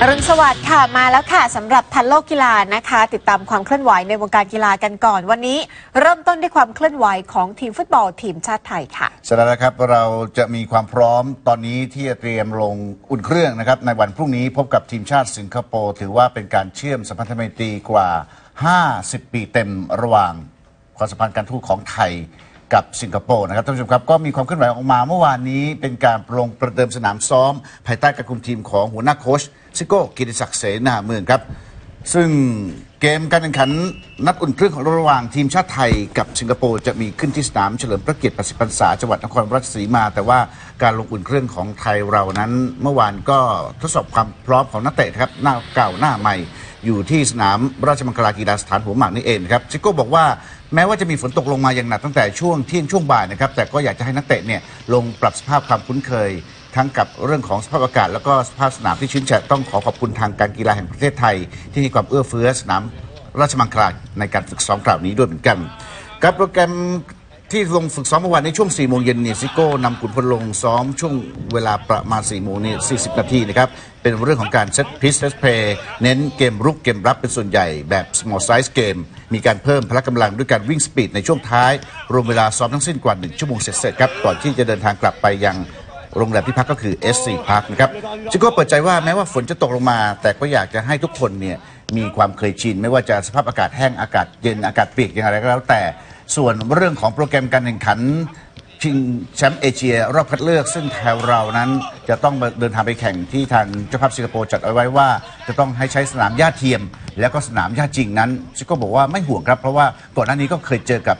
รับอรุณสวัสดิ์ค่ะมาแล้วค่ะสำหรับทันโลกกีฬานะคะ ติดตามความเคลื่อนไหวในวงการกีฬากันก่อน วันนี้เริ่มต้นด้วยความเคลื่อนไหวของทีมฟุตบอลทีมชาติไทยค่ะเสร็จแล้วนะครับเราจะมีความพร้อมตอนนี้ที่จะเตรียมลงอุ่นเครื่องนะครับ ในวันพรุ่งนี้พบกับทีมชาติสิงคโปร์ถือว่าเป็นการเชื่อมสัมพันธไมตรีกว่า 50 ปีเต็มระหว่างความสัมพันธ์การทูตของไทย กับสิงคโปร์นะครับท่านผู้ชมครับก็มีความเคลื่อนไหวออกมาเมื่อวานนี้เป็นการลงประเดิมสนามซ้อม ภายใต้การคุมทีมของหัวหน้าโค้ชซิโก้กิติศักดิ์เสนาเมืองครับ ซึ่ง เกมการแข่งขันนัดอุ่นเครื่องของระหว่างทีมชาติไทยกับสิงคโปร์จะมีขึ้นที่สนามเฉลิมพระเกียรติ80พรรษาจังหวัดนครราชสีมา แต่ว่าการลงอุ่นเครื่องของไทยเรานั้น เมื่อวานก็ทดสอบความพร้อมของนักเตะครับหน้าเก่าหน้าใหม่ อยู่ที่สนามราชมังคลากีฬาสถานหัวหมากนี่เองครับซิโก้บอกว่าแม้ว่าจะมีฝนตกลงมาอย่างหนักตั้งแต่ช่วงเที่ยงช่วงบ่ายนะครับแต่ก็อยากจะให้นักเตะเนี่ยลงปรับสภาพความคุ้นเคย ทั้งกับเรื่องของสภาพอากาศ แล้วก็สภาพสนามที่ชื้นแฉะต้องขอขอบคุณทางการกีฬาแห่งประเทศไทย ที่ให้ความเอื้อเฟื้อสนามราชมังคลาในการฝึกซ้อมคราวนี้ด้วยเหมือนกันกับโปรแกรมที่ลงฝึกซ้อมเมื่อวานในช่วง 4 โมงเย็นเนี่ยซิโก้นำขุนพลลงซ้อมช่วงเวลาประมาณ 4 โมงเนี่ย40 นาทีนะครับ เป็นเรื่องของการเซตพิสเซตเพย์เน้นเกมรุกเกมรับเป็นส่วนใหญ่แบบ small size game มีการเพิ่มพละกำลังด้วยการวิ่งสปีดในช่วงท้าย รวมเวลาซ้อมทั้งสิ้นกว่า 1 ชั่วโมงเสร็จๆครับ ก่อนที่จะเดินทางกลับไปยัง โรงแรมที่พักก็คือ S4 Park นะครับชิโก้เปิดใจว่าแม้ว่าฝนจะตกลงมา แต่ก็อยากจะให้ทุกคนเนี่ยมีความเคยชิน ไม่ว่าจะสภาพอากาศแห้งอากาศเย็นอากาศเปียกอย่างไรก็แล้วแต่ส่วนเรื่องของโปรแกรมการแข่งขันชิงแชมป์เอเชียรอบคัดเลือกซึ่งแถวเรานั้นจะต้องเดินทางไปแข่งที่ทางเจ้าภาพสิงคโปร์จัดเอาไว้ว่า จะต้องให้ใช้สนามหญ้าเทียม แล้วก็สนามหญ้าจริงนั้นชิโก้บอกว่าไม่ห่วงครับ เพราะว่าก่อนหน้านี้ก็เคยเจอกับ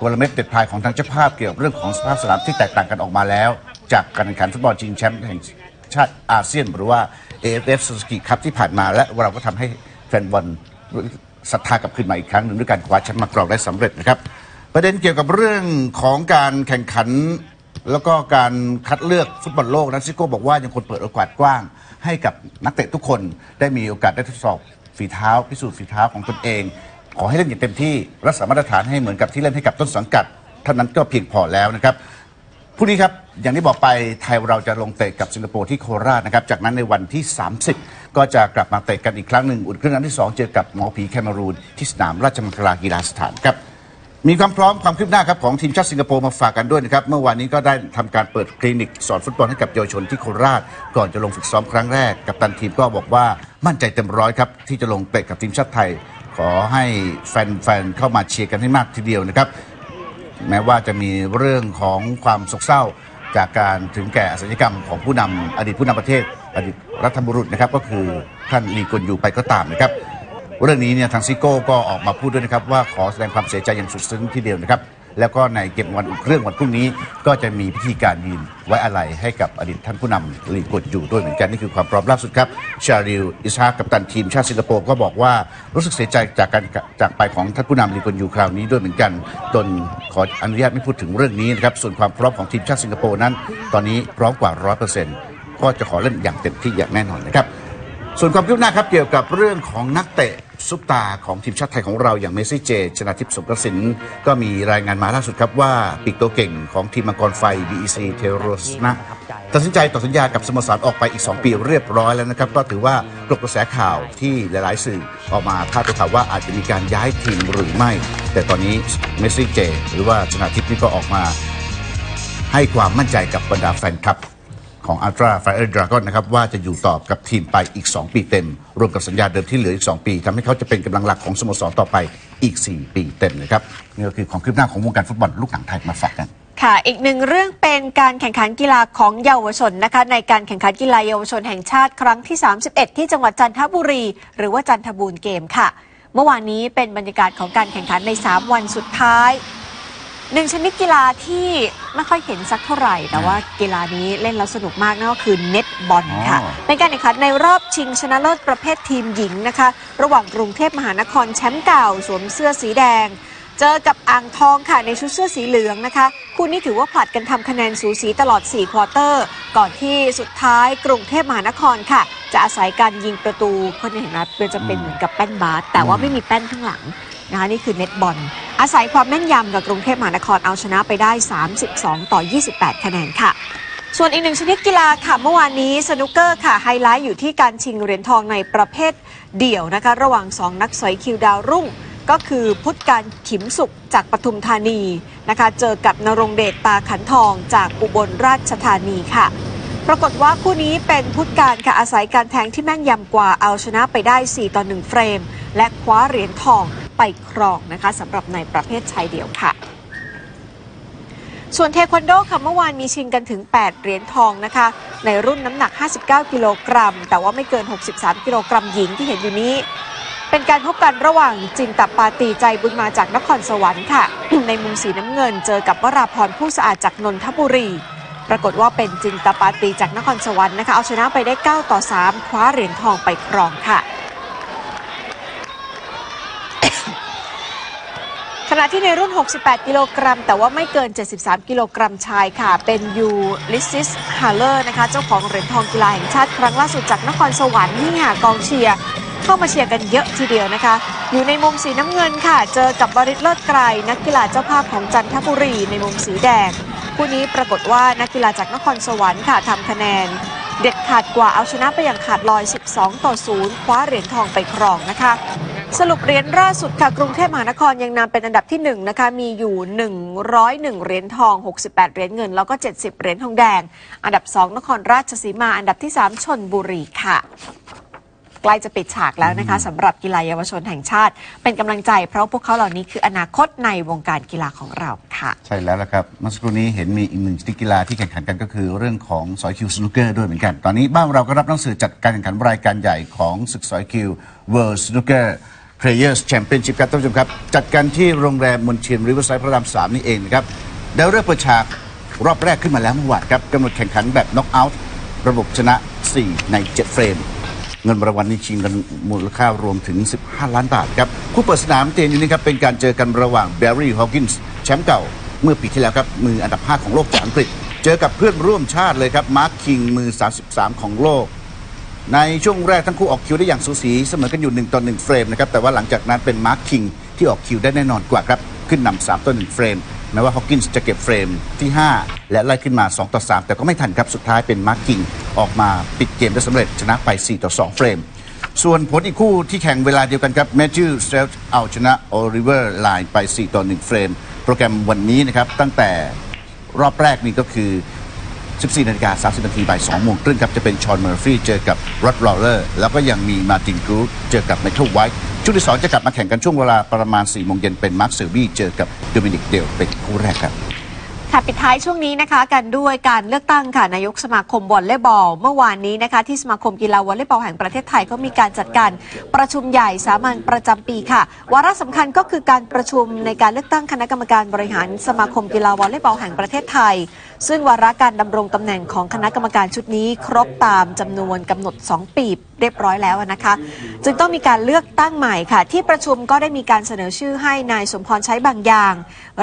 กลเม็ดเด็ดพายของทางเจ้าภาพเกี่ยวกับเรื่องของสภาพสนามที่แตกต่างกันออกมาแล้ว จากการแข่งขันฟุตบอลชิงแชมป์แห่งชาติอาเซียน หรือว่า AFF Suzuki Cup ที่ผ่านมาและเราก็ทำให้แฟนบอลศรัทธากลับขึ้นมาอีกครั้งหนึ่งด้วยการคว้าแชมป์มากรองได้สำเร็จนะครับ ประเด็นเกี่ยวกับเรื่องของการแข่งขัน แล้วก็การคัดเลือกฟุตบอลโลกนั้นซิโก้บอกว่ายังคงเปิดโอกาสกว้าง ให้กับนักเตะทุกคนได้มีโอกาสได้ทดสอบฝีเท้าพิสูจน์ฝีเท้าของตนเอง ขอให้เล่นอย่างเต็มที่รักษามาตรฐานให้เหมือนกับที่เล่นให้กับต้นสังกัดเท่านั้นก็เพียงพอแล้วนะครับพรุ่งนี้ครับ อย่างที่บอกไปไทยเราจะลงเตะกับสิงคโปร์ที่โคราชนะครับ จากนั้นในวันที่ 30 ก็จะกลับมาเตะกันอีกครั้งหนึ่ง อุ่นเครื่องนัดที่ 2 เจอกับหมอผีแคเมรูนที่สนามราชมังคลากีฬาสถานครับ มีความพร้อมความคืบหน้าครับของทีมชาติสิงคโปร์มาฝากกันด้วยนะครับ เมื่อวานนี้ก็ได้ทำการเปิดคลินิก สอนฟุตบอลให้กับเยาวชนที่โคราช ก่อนจะลงฝึกซ้อมครั้งแรก กับตันทีมก็บอกว่ามั่นใจเต็มร้อยครับที่จะลงเตะกับทีมชาติไทย ขอให้แฟนๆเข้ามาเชียร์กันให้มากทีเดียวนะครับแม้ว่าจะมีเรื่องของความโศกเศร้า จากการถึงแก่อสัญกรรมของผู้นำอดีตผู้นำประเทศ อดีตรัฐบุรุษนะครับ ก็คือท่านลีกุนยูไปก็ตามนะครับ เรื่องนี้เนี่ยทางซิโก้ก็ออกมาพูดด้วยนะครับว่าขอแสดงความเสียใจอย่างสุดซึ้งทีเดียวนะครับ แล้วก็ในเก็บวันอุ่เครื่องวันพรุ่งนี้ ก็จะมีพิธีการยืนไว้อาลัยให้กับอดีตท่านผู้นำลีกวนยูด้วยเหมือนกันนี่คือความพร้อมล่าสุดครับ ชาริลอิสฮากกัปตันทีมชาติสิงคโปร์ก็บอกว่ารู้สึกเสียใจจากการจากไปของท่านผู้นำลีกวนยูคราวนี้ด้วยเหมือนกันตนขออนุญาตไม่พูดถึงเรื่องนี้นะครับส่วนความพร้อมของทีมชาติสิงคโปร์นั้น ตอนนี้พร้อมกว่าร้อยเปอร์เซ็นต์ก็จะขอเล่นอย่างเต็มที่อย่างแน่นอนนะครับส่วนความคืบหน้าครับเกี่ยวกับเรื่องของนักเตะ ซุปตาของทีมชาติไทยของเราอย่างเมซี่เจ ชนาทิพย์สงกระสิน ก็มีรายงานมาล่าสุดครับว่าปีกตัวเก่งของทีมมังกรไฟ BEC เทโรสนะตัดสินใจต่อสัญญากับสโมสรออกไปอีก 2 ปีเรียบร้อยแล้วนะครับ ก็ถือว่ากลบกระแสข่าวที่หลาย ๆ สื่อออกมาพาดข่าวว่าอาจจะมีการย้ายทีมหรือไม่ แต่ตอนนี้เมสซี่เจ หรือว่าชนาทิพย์นี่ก็ออกมา ให้ความมั่นใจกับบรรดาแฟนคลับ ของ Ultra Fire Dragon นะครับว่าจะอยู่ต่อกับทีมไปอีก 2 ปีเต็ม รวมกับสัญญาเดิมที่เหลืออีก 2 ปีทำให้เขาจะเป็นกำลังหลักของสโมสรต่อไปอีก 4 ปีเต็มนะครับนี่ก็คือของคืบหน้าของวงการฟุตบอลลูกหนังไทยมาฝากกันค่ะ อีกหนึ่งเรื่องเป็นการแข่งขันกีฬาของเยาวชนนะคะ ในการแข่งขันกีฬาเยาวชนแห่งชาติครั้งที่ 31 ที่จังหวัดจันทบุรี หรือว่าจันทบูรณ์เกมค่ะ เมื่อวานนี้เป็นบรรยากาศของการแข่งขันใน 3 วันสุดท้าย หนึ่งชนิดกีฬาที่ไม่ค่อยเห็นสักเท่าไหร่ แต่ว่ากีฬานี้เล่นแล้วสนุกมากนั่นก็คือเน็ตบอลค่ะอ๋อเป็นการแข่งขันในรอบชิงชนะเลิศประเภททีมหญิงนะคะ ระหว่างกรุงเทพมหานครแชมป์เก่าสวมเสื้อสีแดง เจอกับอ่างทองค่ะในชุดเสื้อสีเหลืองนะคะ คู่นี้ถือว่าผลัดกันทำคะแนนสูสีตลอด 4 ควอเตอร์ ก่อนที่สุดท้ายกรุงเทพมหานครค่ะ จะอาศัยการยิงประตูคนเห็นไหมเป็นจะเป็นเหมือนกับแป้นบาสแต่ว่าไม่มีแป้นข้างหลังนะคะนี่คือเน็ตบอล อาศัยความแม่นยำกับกรุงเทพมหานครเอาชนะไปได้ 32 ต่อ 28 คะแนนค่ะ ส่วนอีกหนึ่งชนิดกีฬาค่ะ เมื่อวานนี้สนุกเกอร์ค่ะ ไฮไลท์อยู่ที่การชิงเหรียญทองในประเภทเดี่ยวนะคะ ระหว่าง 2 นักสอยคิวดาวรุ่ง ก็คือพุทธการขิมสุขจากปทุมธานีนะคะ เจอกับนรงเดชตาขันทองจากอุบลราชธานีค่ะปรากฏว่าคู่นี้เป็นพุทธการค่ะอาศัยการแทงที่แม่นยำกว่าเอาชนะไปได้ 4 ต่อ 1 เฟรม และคว้าเหรียญทอง ไปครองนะคะสำหรับในประเภทชายเดี่ยวค่ะ ส่วนเทควันโดค่ะเมื่อวานมีชิงกันถึง 8 เหรียญทองนะคะ ในรุ่นน้ำหนัก 59 กิโลกรัม แต่ว่าไม่เกิน 63 กิโลกรัมหญิงที่เห็นอยู่นี้ เป็นการพบกันระหว่างจินตปาตีใจบุญมาจากนครสวรรค์ค่ะ ในมุมสีน้ำเงินเจอกับวราพรผู้สะอาดจากนนทบุรีปรากฏว่าเป็นจินตปาตีจากนครสวรรค์นะคะเอาชนะไปได้ 9 ต่อ 3 คว้าเหรียญทองไปครองค่ะ ขณะที่ในรุ่น 68 กิโลกรัม แต่ว่าไม่เกิน 73 กิโลกรัมชายค่ะ เป็นยูลิซิสฮาเลอร์นะคะ เจ้าของเหรียญทองกีฬาแห่งชาติครั้งล่าสุดจากนครสวรรค์นี่ค่ะกองเชียร์เข้ามาเชียร์กันเยอะทีเดียวนะคะ อยู่ในมุมสีน้ำเงินค่ะ เจอกับบริษเลิศไกรนักกีฬาเจ้าภาพของจันทบุรีในมุมสีแดงคู่นี้ปรากฏว่านักกีฬาจากนครสวรรค์ค่ะทำคะแนน เด็ดขาดกว่าเอาชนะไปอย่างขาดลอย 12 ต่อ 0 คว้าเหรียญทองไปครองนะคะ สรุปเหรียญล่าสุดค่ะกรุงเทพมหานครยังนำเป็นอันดับที่1นะคะมีอยู่ 101 เหรียญทอง 68 เหรียญเงิน แล้วก็ 70 เหรียญทองแดง อันดับ 2 นครราชสีมา อันดับที่ 3 ชนบุรีค่ะ ใกล้จะปิดฉากแล้วนะคะสำหรับกีฬาเยาวชนแห่งชาติ เป็นกำลังใจเพราะพวกเขาเหล่านี้คืออนาคตในวงการกีฬาของเราค่ะ ใช่แล้วละครับเมื่อสักครู่นี้เห็นมีอีกหนึ่งชนิดกีฬาที่แข่งขันกันก็คือเรื่องของสอยคิวสนุกเกอร์ด้วยเหมือนกัน ตอนนี้บ้านเราก็รับหนังสือจัดการแข่งขันรายการใหญ่ของศึกสอยคิว World Snooker Players Championship ครับท่านผู้ชมครับ จัดกันที่โรงแรมมนเชียนริเวอร์ไซด์พระรามสามนี่เองนะครับได้เริ่มเปิดฉากรอบแรกขึ้นมาแล้วเมื่อวานครับกำหนดแข่งขันแบบน็อกเอาท์ระบบชนะ 4 ใน 7 เฟรม เงินรางวัลนี้ชิงกันมูลค่ารวมถึง 15 ล้านบาทครับ คู่เปิดสนามเตียนอยู่นี่ครับ เป็นการเจอกันระหว่างแบร์รี่ฮอ w กินส์แชมป์เก่า เมื่อปีที่แล้วครับ มืออันดับ 5 ของโลกจากอังกฤษ เจอกับเพื่อนร่วมชาติเลยครับ มาร์คคิงมือ 33 ของโลก ในช่วงแรกทั้งคู่ออกคิวได้อย่างสูสีเสมอกันอยู่ 1 ต่อ 1 เฟรมนะครับ แต่ว่าหลังจากนั้นเป็นมาร์คคิงที่ออกคิวได้แน่นอนกว่าครับ ขึ้นนำ3ต่อ 1 เฟรม แม้ว่าฮอ w กินส์จะเก็บเฟรมที่ 5 และไล่ขึ้นมา 2 ต่อ 3 แต่ก็ไม่ทันครับ สุดท้ายเป็นมาร์คคิงออกมาปิดเกมได้สำเร็จชนะไป 4 ต่อ 2 เฟรม ส่วนผลอีกคู่ที่แข่งเวลาเดียวกันครับแมทธิวสเตลเอาชนะโอริเวอร์ไลน์ไป 4 ต่อ 1 เฟรม โปรแกรมวันนี้นะครับตั้งแต่รอบแรกนี่ก็คือ 14นาฬิกา30นาทีบ่าย2โมงครึ่งครับ จะเป็นชอนเมอร์ฟี่เจอกับรอดลอเลอร์ แล้วก็ยังมีมาตินกรูดเจอกับไมเคิลไวท์ชุดที่ 2 จะกลับมาแข่งกันช่วงเวลาประมาณ4โมงเย็นเป็นมาร์คเซอร์บี้เจอกับโดมินิกเดลเป็นคู่แรกครับ ค่ะปิดท้ายช่วงนี้นะคะ กันด้วยการเลือกตั้งค่ะนายกสมาคมวอลเลย์บอล เมื่อวานนี้นะคะ ที่สมาคมกีฬาวอลเลย์บอลแห่งประเทศไทยก็มีการจัดการประชุมใหญ่สามัญประจำปีค่ะ วาระสำคัญก็คือการประชุมในการเลือกตั้งคณะกรรมการบริหารสมาคมกีฬาวอลเลย์บอลแห่งประเทศไทย ซึ่งวาระการดำรงตำแหน่งของคณะกรรมการชุดนี้ ครบตามจำนวนกำหนด 2 ปี เรียบร้อยแล้วนะคะจึงต้องมีการเลือกตั้งใหม่ค่ะ ที่ประชุมก็ได้มีการเสนอชื่อให้นายสมพรใช้บางอย่าง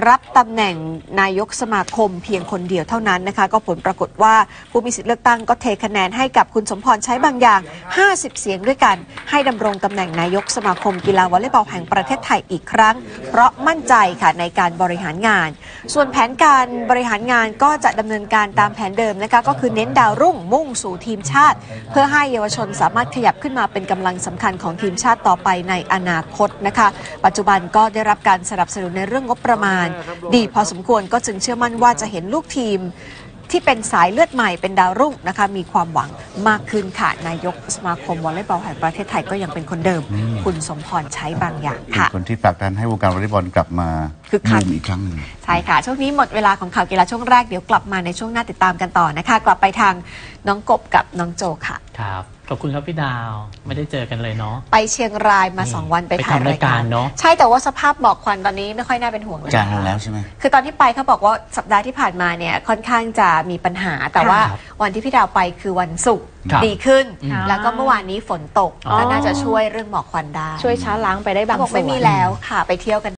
รับตำแหน่งนายกสมาคมเพียงคนเดียวเท่านั้นนะคะ ก็ผลปรากฏว่าผู้มีสิทธิเลือกตั้งก็เทคะแนนให้กับคุณสมพรใช้บางอย่าง 50 เสียงด้วยกัน ให้ดำรงตำแหน่งนายกสมาคมกีฬาวอลเลย์บอลแห่งประเทศไทยอีกครั้ง เพราะมั่นใจค่ะในการบริหารงาน ส่วนแผนการบริหารงานก็จะดำเนินการตามแผนเดิมนะคะก็คือเน้นดาวรุ่งมุ่งสู่ทีมชาติ เพื่อให้เยาวชนสามารถขยับขึ้นมาเป็นกำลังสำคัญของทีมชาติต่อไปในอนาคตนะคะ ปัจจุบันก็ได้รับการสนับสนุนในเรื่องงบประมาณ ดีพอสมควรก็จึงเชื่อมั่นว่าจะเห็นลูกทีมที่เป็นสายเลือดใหม่เป็นดาวรุ่งนะคะ มีความหวังมากขึ้นค่ะ นายกสมาคมวอลเลย์บอลแห่งประเทศไทยก็ยังเป็นคนเดิม คุณสมพรใช้บางอย่างเป็นค่ะคนที่ผลักดันให้วงการวอลเลย์บอลกลับมาคึกคักบูมอีกครั้งหนึ่ง ใช่ค่ะ ช่วงนี้หมดเวลาของข่าวกีฬาช่วงแรกเดี๋ยวกลับมาในช่วงหน้าติดตามกันต่อนะคะ กลับไปทางน้องกบกับน้องโจค่ะ ครับ ขอบคุณครับพี่ดาวไม่ได้เจอกันเลยเนาะไปเชียงรายมานี่2วันไปไปถ่ายทำรายการเนอะใช่แต่ว่าสภาพหมอกควันตอนนี้ไม่ค่อยน่าเป็นห่วงเลยจางลงแล้วใช่ไหมคือตอนที่ไปเขาบอกว่าสัปดาห์ที่ผ่านมาเนี่ยค่อนข้างจะมีปัญหา แต่ว่าครับวันที่พี่ดาวไปคือวันศุกร์ครับดีขึ้นอืมแล้วก็เมื่อวานนี้ฝนตกอ๋อก็น่าจะช่วยเรื่องหมอกควันได้ช่วยช้าล้างไปได้บางเขาบอกส่วนไม่มีแล้วค่ะไปเที่ยวกัน